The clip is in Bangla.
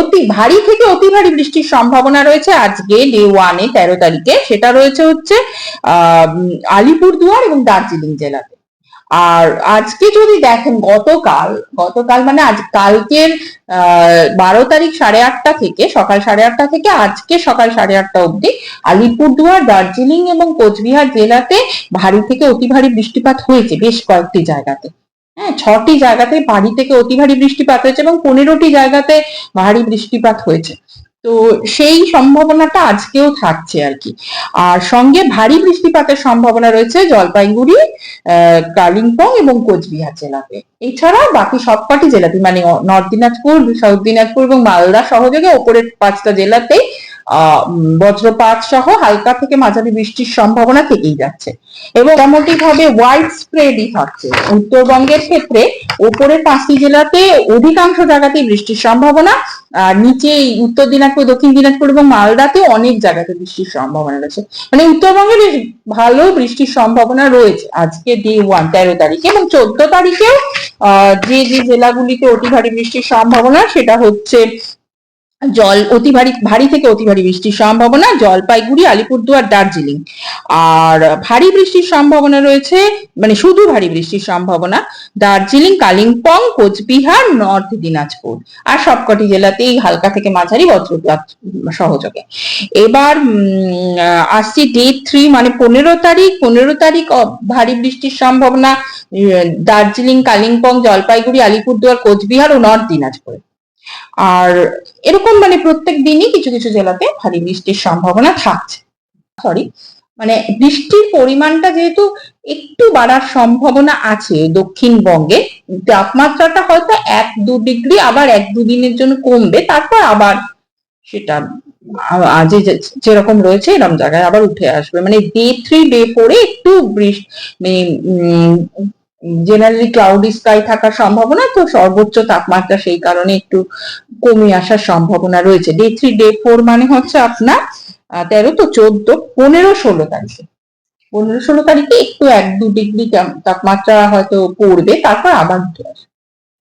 অতি ভারী থেকে অতি ভারী বৃষ্টির সম্ভাবনা রয়েছে। আজকে ডে ওয়ানে তেরো তারিখে। সেটা রয়েছে হচ্ছে, আহ, আলিপুরদুয়ার এবং দার্জিলিং জেলাতে। আর আজকে যদি দেখেন গতকাল গতকাল মানে আজ, কালকের, আহ, বারো তারিখ সাড়ে আটটা থেকে, সকাল সাড়ে আটটা থেকে আজকে সকাল সাড়ে আটটা অবধি আলিপুরদুয়ার, দার্জিলিং এবং কোচবিহার জেলাতে ভারী থেকে অতি ভারী বৃষ্টিপাত হয়েছে বেশ কয়েকটি জায়গাতে। হ্যাঁ ছটি জায়গাতে ভারী থেকে অতি ভারী বৃষ্টিপাত হয়েছে এবং পনেরোটি জায়গাতে ভারী বৃষ্টিপাত হয়েছে। তো সেই সম্ভাবনাটা আজকেও থাকছে আর কি। আর সঙ্গে ভারী বৃষ্টিপাতের সম্ভাবনা রয়েছে জলপাইগুড়ি কালিম্পং এবং কোচবিহার জেলাতে। এছাড়া বাকি সবকটি জেলাতে মানে নর্থ দিনাজপুর, সাউথ দিনাজপুর এবং মালদা সহযোগে ওপরের পাঁচটা জেলাতেই বজ্রপাত সহ হালকা থেকে মাঝারি বৃষ্টির সম্ভাবনা থেকেই যাচ্ছে। এবং মোটামুটি ভাবে ওয়াইড স্প্রেডই থাকছে উত্তরবঙ্গের ক্ষেত্রে ওপরের পাঁচটি জেলাতে অধিকাংশ জায়গাতেই বৃষ্টির সম্ভাবনা। আর নিচে উত্তর দিনাজপুর, দক্ষিণ দিনাজপুর এবং মালদাতে অনেক জায়গাতে বৃষ্টির সম্ভাবনা রয়েছে। মানে উত্তরবঙ্গে বেশ ভালো বৃষ্টির সম্ভাবনা রয়েছে আজকে ডে ওয়ান তেরো তারিখে এবং চোদ্দ তারিখেও যে যে জেলাগুলিতে অতি ভারী বৃষ্টির সম্ভাবনা সেটা হচ্ছে জল, অতি ভারী ভারী থেকে অতি ভারী বৃষ্টির সম্ভাবনা, জলপাইগুড়ি, আলিপুরদুয়ার, দার্জিলিং। আর ভারী বৃষ্টির সম্ভাবনা রয়েছে মানে শুধু ভারী বৃষ্টির সম্ভাবনা, দার্জিলিং, কালিম্পং, কোচবিহার, নর্থ দিনাজপুর আর সবকটি জেলাতেই হালকা থেকে মাঝারি বজ্রপাত সহযোগে। এবার আসছি ডে থ্রি মানে পনেরো তারিখ পনেরো তারিখ ভারী বৃষ্টির সম্ভাবনা দার্জিলিং, কালিম্পং, জলপাইগুড়ি, আলিপুরদুয়ার, কোচবিহার ও নর্থ দিনাজপুর। আর এরকম মানে প্রত্যেক দিনই কিছু কিছু জেলাতে ভারী বৃষ্টির সম্ভাবনা থাকছে। সরি মানে বৃষ্টির পরিমাণটা যেহেতু একটু বাড়ার সম্ভাবনা আছে দক্ষিণবঙ্গে, তাপমাত্রাটা হয়তো এক দু ডিগ্রি, আবার এক দুদিনের জন্য কমবে, তারপর আবার সেটা আজ যেরকম রয়েছে এরকম জায়গায় আবার উঠে আসবে। মানে ডে থ্রি ডে ফোরে একটু বৃষ্টি মানে জেনারেলি ক্লাউডি স্কাই থাকার সম্ভাবনা, তো সর্বোচ্চ তাপমাত্রা সেই কারণে একটু কমে আসার সম্ভাবনা রয়েছে। ডে থ্রি ডে ফোর মানে হচ্ছে আপনার তেরো তো চোদ্দ, পনেরো, ষোলো তারিখে। পনেরো, ষোলো তারিখে একটু এক, দু ডিগ্রি তাপমাত্রা হয়তো পড়বে, তারপর আবার উঠে আসবে।